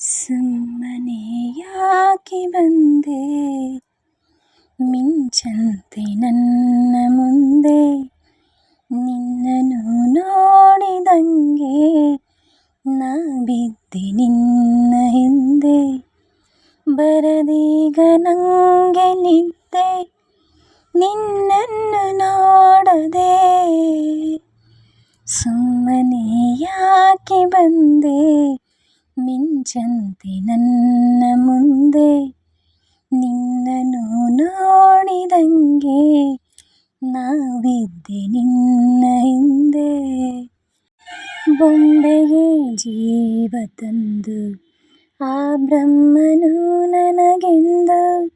ಸುಮ್ಮನೆ ಯಾಕೆ ಬಂದೆ ಮಿಂಚಂತೆ ನನ್ನ ಮುಂದೆ ನಿನ್ನನ್ನು ನೋಡಿದಂಗೆ ನಾ ಬಿದ್ದೆ ನಿನ್ನ ಹಿಂದೆ ಬರದೀಗ ನಂಗೆ ನಿದ್ದೆ ನಿನ್ನನ್ನು ನೋಡದೆ ಸುಮ್ಮನೆ ಯಾಕೆ ಬಂದೆ ಮಿಂಚಂತೆ ನನ್ನ ಮುಂದೆ. ನಿನ್ನನು ನೋಡಿದಂಗೆ ನಾವಿದ್ದೆ ನಿನ್ನ ಹಿಂದೆ. ಬೊಂಬೆಗೆ ಜೀವ ತಂದು, ಆ ಬ್ರಹ್ಮನು ನನಗೆಂದು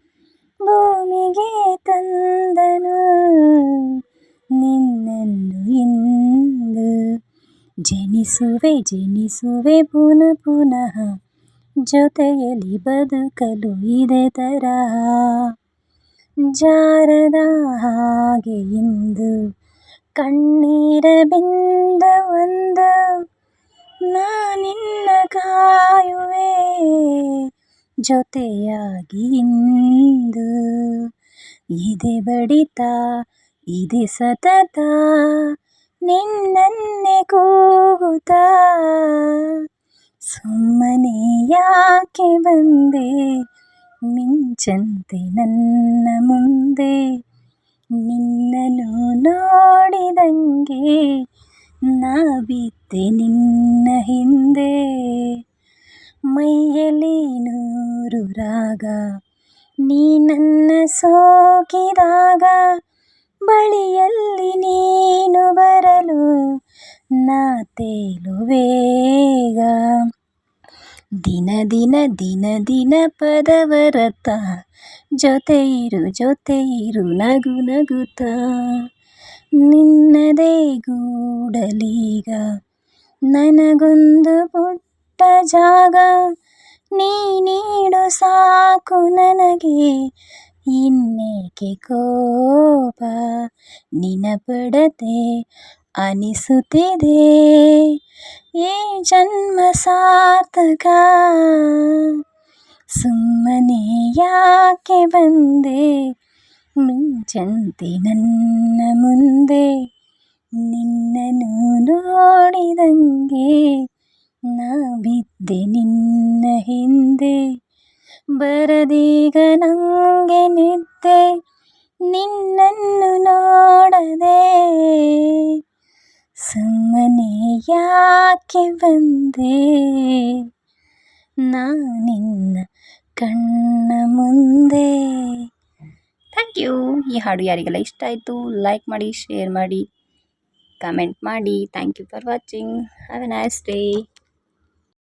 ಭೂಮಿಗೆ ತಂದನು. ನಿನ್ನನ್ನು ಇಂದು ಜನಿಸುವೆ ಜನಿಸುವೆ ಪುನಃ ಪುನಃ ಜೊತೆಯಲ್ಲಿ ಬದುಕಲು ಇದೆ ತರಹ. ಜಾರದ ಹಾಗೆ ಇಂದು ಕಣ್ಣೀರ ಬಿಂದ ಒಂದು ನಾನಿನ್ನ ಕಾಯುವೆ ಜೊತೆಯಾಗಿ ಇಂದು ಇದೆ ಬಡಿತ, ಇದೆ ಸತತ. ನಿನ್ನನ್ನೇ ಕೂಗುತ್ತ. ಸುಮ್ಮನೆ ಯಾಕೆ ಬಂದೆ? ಮಿಂಚಂತೆ ನನ್ನ ಮುಂದೆ. ನಿನ್ನನು ನೋಡಿದಂಗೆ ನಾ ಬಿದ್ದೆ ನಿನ್ನ ಹಿಂದೆ. ಮೈಯಲ್ಲಿ ನೂರು ರಾಗ ನೀ ನನ್ನ ಸೋಕಿದಾಗ ಬಳಿಯಲ್ಲಿ ನಾ ತೇಲುವೇಗ ದಿನ ದಿನ ದಿನ ದಿನ ಪದವರತ. ಜೊತೆಯಿರು ಜೊತೆಯಿರು ನಗು ನಗುತ. ನಿನ್ನದೇ ಗೂಡಲೀಗ ನನಗೊಂದು ಪುಟ್ಟ ಜಾಗ. ನೀ ನೀಡು ಸಾಕು ನನಗೆ. ಇನ್ನೇಕೆ ಕೋಪ? ನಿನಪಡದೆ ಅನಿಸುತ್ತಿದೆ ಈ ಜನ್ಮ ಸಾರ್ಥಕ ಸುಮ್ಮನೆ ಯಾಕೆ ಬಂದೆ ಮಿಂಚಂತೆ ನನ್ನ ಮುಂದೆ ನಿನ್ನನ್ನು ನೋಡಿದಂಗೆ ನಾ ಬಿದ್ದೆ ನಿನ್ನ ಹಿಂದೆ ಬರದೀಗ ನಂಗೆ ನಿದ್ದೆ ನಿನ್ನನ್ನು ನೋಡದೆ ಸುಮ್ಮನೆ ಯಾಕೆ ಬಂದೆ ನಾನಿನ್ನ ಕಣ್ಣ ಮುಂದೆ. Thank you. ಈ ಹಾಡು ಯಾರಿಗೆಲ್ಲ ಇಷ್ಟ ಆಯಿತು, ಲೈಕ್ ಮಾಡಿ, ಶೇರ್ ಮಾಡಿ, ಕಮೆಂಟ್ ಮಾಡಿ. Thank you for watching. Have a nice day.